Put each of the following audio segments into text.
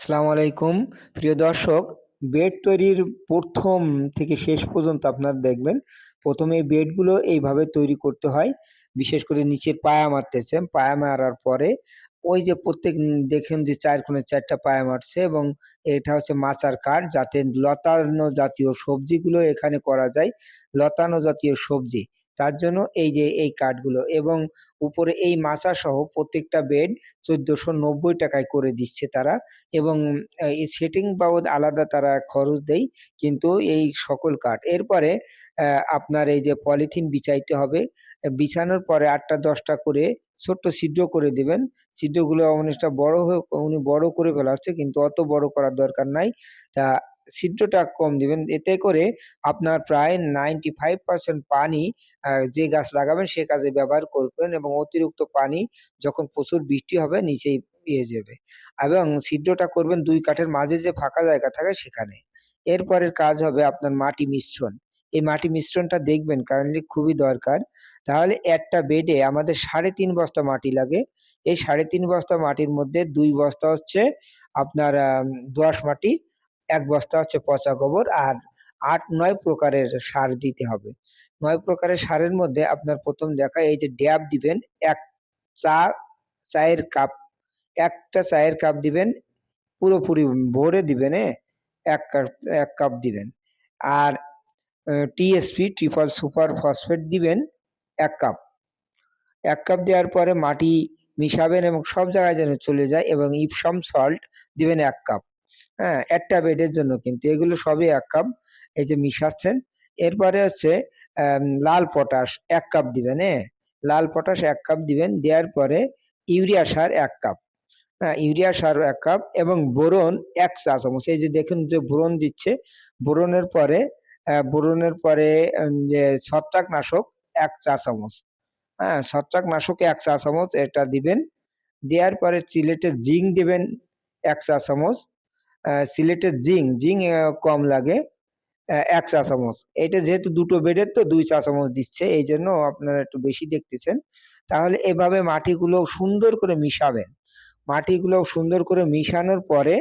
আসসালামু আলাইকুম। প্রিয় দর্শক বেড তৈরির প্রথম থেকে শেষ পর্যন্ত আপনারা দেখবেন, প্রথমে বেডগুলো এইভাবে তৈরি করতে হয়। বিশেষ করে নিচের পায়া মারতেছে, পায়া মারার পরে ওই যে প্রত্যেক দেখেন যে চার কোণে চারটা পায়া মারছে এবং এটা হচ্ছে মাচার কাঠ যাতে লতানো জাতীয় সবজিগুলো এখানে করা যায়। লতানো জাতীয় সবজি। তার জন্য এই যে এই কাঠগুলো এবং উপরে এই মাচা সহ প্রত্যেকটা বেড চোদ্দশো নব্বই টাকায় করে দিচ্ছে তারা এবং এই সেটিং বাবদ আলাদা তারা খরচ দেয় কিন্তু এই সকল কাঠ। এরপরে আপনার এই যে পলিথিন বিছাইতে হবে, বিছানোর পরে আটটা দশটা করে ছোট্ট ছিদ্র করে দেবেন। ছিদ্রগুলো অনেকটা বড় হয়ে, উনি বড় করে ফেলাচ্ছে কিন্তু অত বড় করার দরকার নাই। তা ছিদ্রটা কম দিবেন। এতে করে আপনার প্রায় নাইনটি ফাইভ পার্সেন্ট পানি যে গাছ লাগাবেন সে কাজে ব্যবহার করবেন এবং অতিরিক্ত পানি যখন প্রচুর বৃষ্টি হবে নিচেই পেয়ে যাবে। এবং ছিদ্রটা করবেন দুই কাঠের মাঝে যে ফাঁকা জায়গা থাকে সেখানে। এরপরের কাজ হবে আপনার মাটি মিশ্রণ। এই মাটি মিশ্রণটা দেখবেন কারেন্টলি খুবই দরকার। তাহলে একটা বেডে আমাদের সাড়ে তিন বস্তা মাটি লাগে। এই সাড়ে তিন বস্তা মাটির মধ্যে দুই বস্তা হচ্ছে আপনার দোআঁশ মাটি এক বস্তা হচ্ছে পচা গোবর আর আট, নয় প্রকারের সার দিতে হবে। নয় প্রকারের সারের মধ্যে আপনার প্রথম দেখা এই যে ড্যাব দিবেন, এক চা চায়ের কাপ, একটা চায়ের কাপ দিবেন, পুরোপুরি ভরে দিবেন হ্যাঁ? এক কাপ এক কাপ দিবেন। আর টিএসপি ট্রিপল সুপার ফসফেট দিবেন, এক কাপ। এক কাপ দেওয়ার পরে মাটি মিশাবেন এবং সব জায়গায় যেন চলে যায় এবং ইপসম সল্ট দিবেন, এক কাপ। হ্যাঁ একটা বেডের জন্য কিন্তু। এগুলো সবই এক কাপ এই যে মিশাচ্ছেন। এরপরে হচ্ছে লাল পটাশ এক কাপ দিবেন হ্যাঁ লাল পটাশ এক কাপ দিবেন, দেওয়ার পরে ইউরিয়া সার এক কাপ। হ্যাঁ ইউরিয়া সার এক কাপ এবং বোরন এক চা চামচ। এই যে দেখুন যে বোরন দিচ্ছে, বোরনের পরে বোরনের পরে যে ছত্রাকনাশক এক চা চামচ। হ্যাঁ ছত্রাকনাশক এক চা চামচ এটা দিবেন। দেওয়ার পরে চিলেটে জিঙ্ক দিবেন এক চা চামচ। সিলেটের জিঙ্ক জিং কম লাগে এক চা চামচ। এটা যেহেতু দুটো বেডের, তো দুই চা চামচ দিচ্ছে, এই জন্য আপনারা একটু বেশি দেখতেছেন। তাহলে এভাবে মাটিগুলো সুন্দর করে মিশাবেন। মাটিগুলো সুন্দর করে মিশানোর পরে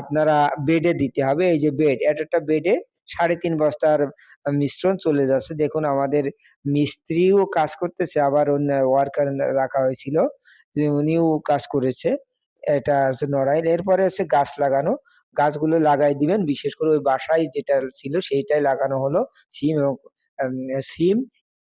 আপনারা বেডে দিতে হবে। এই যে বেড এটা একটা বেডে সাড়ে তিন বস্তার মিশ্রণ চলে যাচ্ছে। দেখুন, আমাদের মিস্ত্রিও কাজ করতেছে, আবার অন্য ওয়ার্কার রাখা হয়েছিল, যে উনিও কাজ করেছে। এটা আছে নড়াইল। এরপরে হচ্ছে গাছ লাগানো। গাছগুলো লাগাই দিবেন। বিশেষ করে ওই বাসায় যেটা ছিল সেইটাই লাগানো হলো। সিম এবং সিম